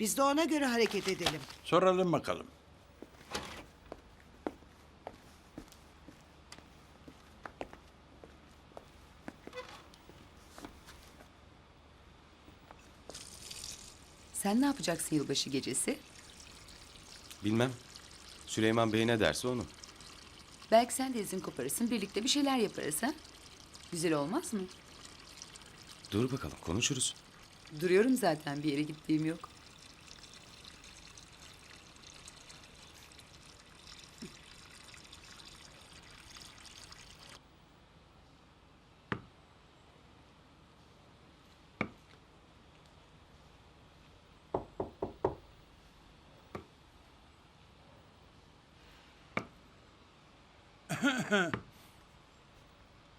Biz de ona göre hareket edelim. Soralım bakalım. Sen ne yapacaksın yılbaşı gecesi? Bilmem. Süleyman Bey ne derse onu. Belki sen de izin koparırsın, birlikte bir şeyler yaparız ha? Güzel olmaz mı? Dur bakalım konuşuruz. Duruyorum zaten bir yere gittiğim yok.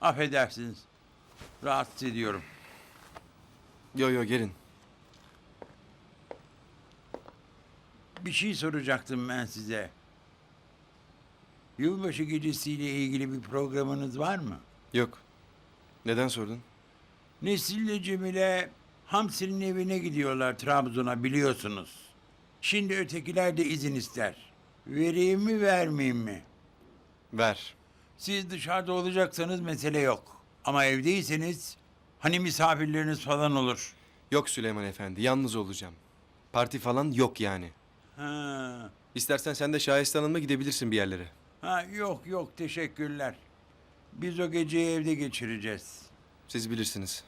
Affedersiniz. Rahatsız ediyorum. Yo yo gelin. Bir şey soracaktım ben size. Yılbaşı gecesiyle ilgili bir programınız var mı? Yok. Neden sordun? Nesil'le Cemile Hamsi'nin evine gidiyorlar Trabzon'a biliyorsunuz. Şimdi ötekiler de izin ister. Vereyim mi vermeyeyim mi? Ver. Siz dışarıda olacaksanız mesele yok. Ama evdeyseniz hani misafirleriniz falan olur. Yok Süleyman Efendi yalnız olacağım. Parti falan yok yani. Ha, İstersen sen de Şahiste Hanım'la gidebilirsin bir yerlere. ha yok yok teşekkürler. Biz o geceyi evde geçireceğiz. Siz bilirsiniz.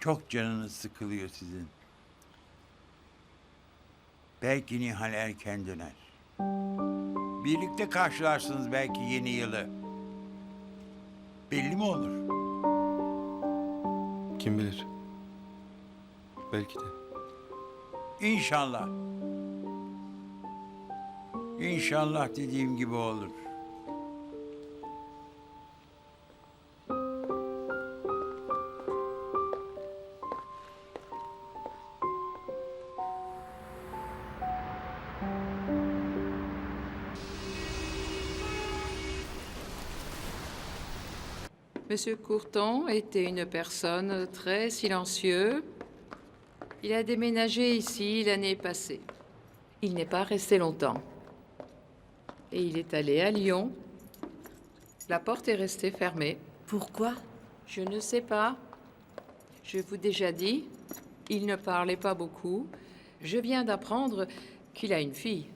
Çok canınız sıkılıyor sizin. Belki Nihal erken döner. Birlikte karşılarsınız belki yeni yılı. Belli mi olur? Kim bilir? Belki de. İnşallah. İnşallah dediğim gibi olur. Monsieur Courton était une personne très silencieuse. Il a déménagé ici l'année passée. Il n'est pas resté longtemps. Et il est allé à Lyon. La porte est restée fermée. Pourquoi? Je ne sais pas. Je vous déjà dit, il ne parlait pas beaucoup. Je viens d'apprendre qu'il a une fille.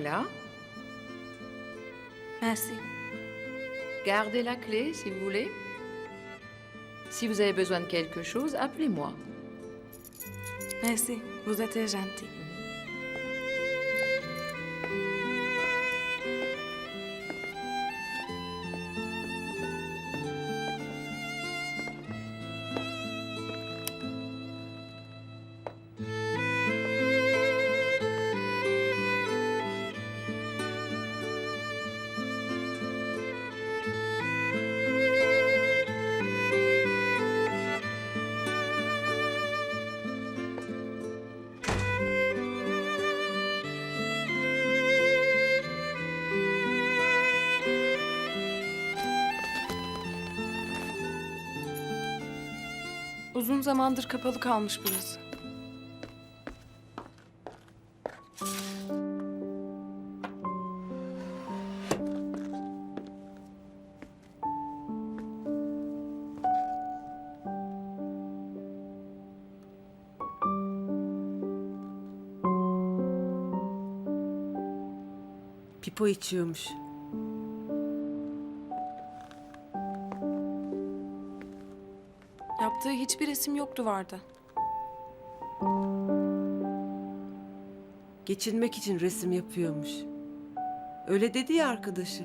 Voilà. Merci. Gardez la clé si vous voulez. Si vous avez besoin de quelque chose, appelez-moi. Merci. Vous êtes gentil. Uzun zamandır kapalı kalmış burası. Pipo içiyormuş. Yaptığı hiçbir resim yok duvarda. Geçinmek için resim yapıyormuş. Öyle dedi ya arkadaşı.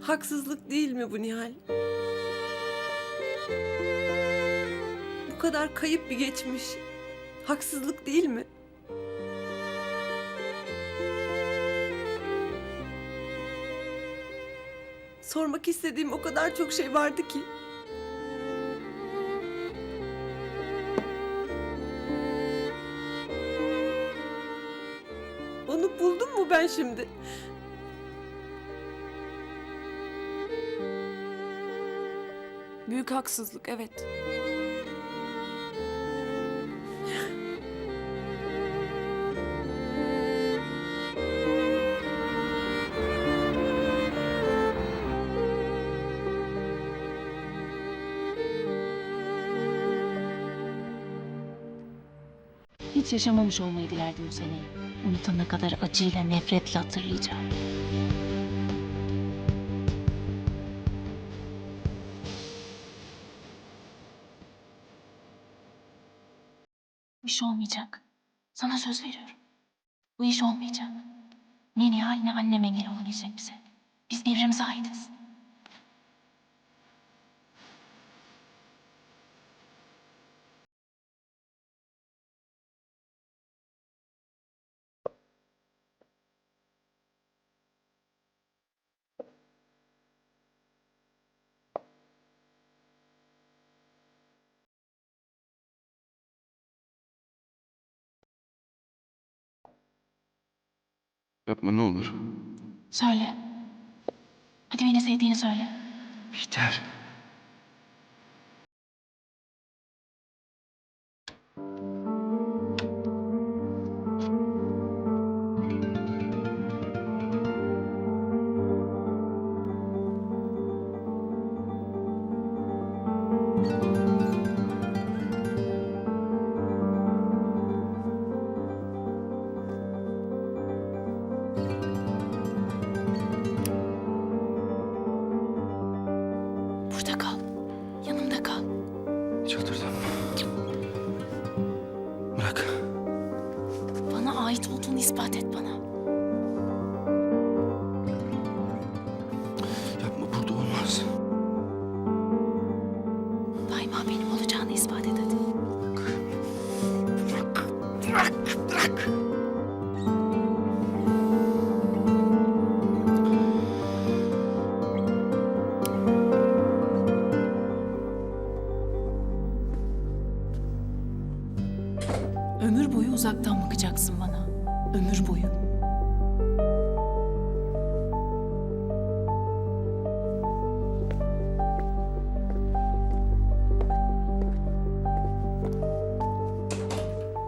Haksızlık değil mi bu Nihal? Bu kadar kayıp bir geçmiş. Haksızlık değil mi? Sormak istediğim o kadar çok şey vardı ki. Onu buldum mu ben şimdi? Büyük haksızlık evet. Hiç yaşamamış olmayı dilerdim bu seneyi. Unutana kadar acıyla nefretle hatırlayacağım. Bu iş olmayacak. Sana söz veriyorum. Bu iş olmayacak. Ne Nihal ne annem engel olabilecek bize. Biz birbirimize aitiz. Yapma ne olur. Söyle. Hadi beni sevdiğini söyle. Bihter. Ömür boyu uzaktan bakacaksın bana. Ömür boyu.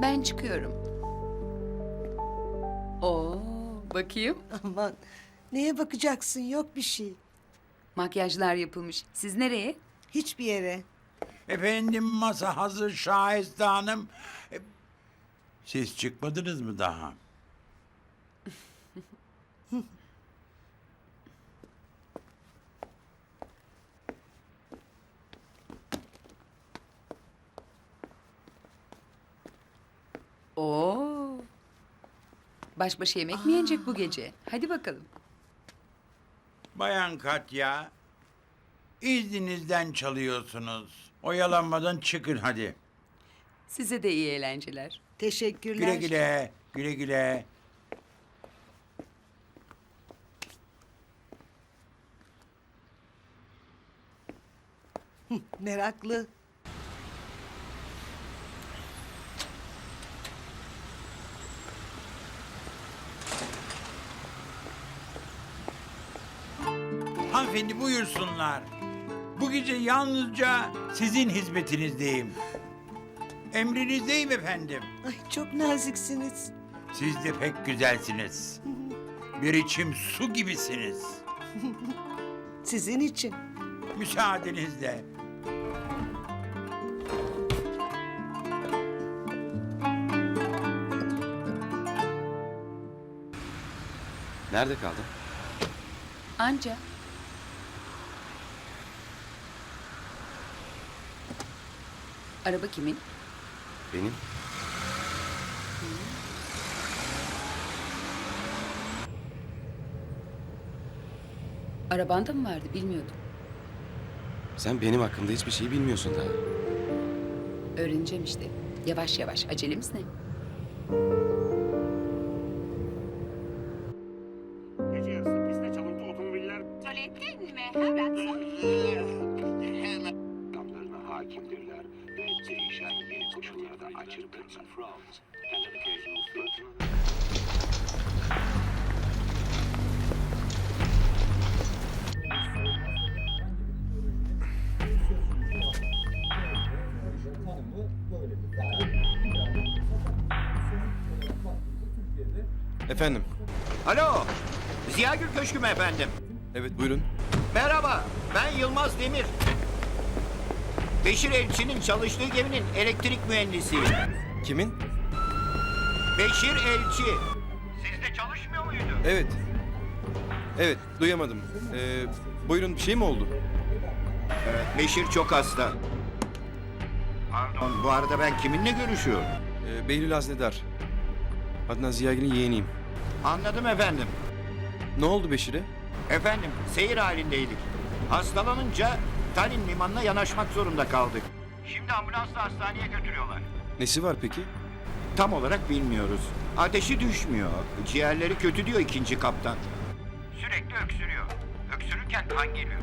Ben çıkıyorum. Oo, bakayım. Aman neye bakacaksın yok bir şey. Makyajlar yapılmış. Siz nereye? Hiçbir yere. Efendim masa hazır Şahiste Hanım. E, Siz çıkmadınız mı daha? Oo. Baş başa yemek mi yenecek bu gece? Hadi bakalım. Bayan Katya, izninizden çalıyorsunuz. Oyalanmadan çıkın hadi. Size de iyi eğlenceler. Teşekkürler. Güle güle, güle güle. Meraklı. Hanımefendi buyursunlar. Bu gece yalnızca sizin hizmetinizdeyim. Emrinizdeyim efendim. Ay çok naziksiniz. Siz de pek güzelsiniz. Bir içim su gibisiniz. Sizin için. Müsaadenizle. Nerede kaldın? Anca. Araba kimin? Benim. Arabanda mı vardı bilmiyordum. Sen benim hakkımda hiçbir şey bilmiyorsun daha. Öğreneceğim işte. Yavaş yavaş. Acelemiz ne? Efendim. Alo, Ziyagül Köşkü mü efendim? Evet buyurun. Merhaba, ben Yılmaz Demir. Beşir Elçi'nin çalıştığı geminin elektrik mühendisiyim. Kimin? Beşir Elçi. Sizde çalışmıyor muydu? Evet. Evet duyamadım. Ee, buyurun bir şey mi oldu? Beşir çok hasta. Pardon, bu arada ben kiminle görüşüyorum? Ee, Behlül Haznedar. Adnan Ziyagil'in yeğeniyim. Anladım efendim. Ne oldu Beşir'e? Efendim, seyir halindeydik. Hastalanınca Tallinn limanına yanaşmak zorunda kaldık. Şimdi ambulansla hastaneye götürüyorlar. Nesi var peki? Tam olarak bilmiyoruz. Ateşi düşmüyor. Ciğerleri kötü diyor ikinci kaptan. Sürekli öksürüyor. Öksürürken kan geliyor.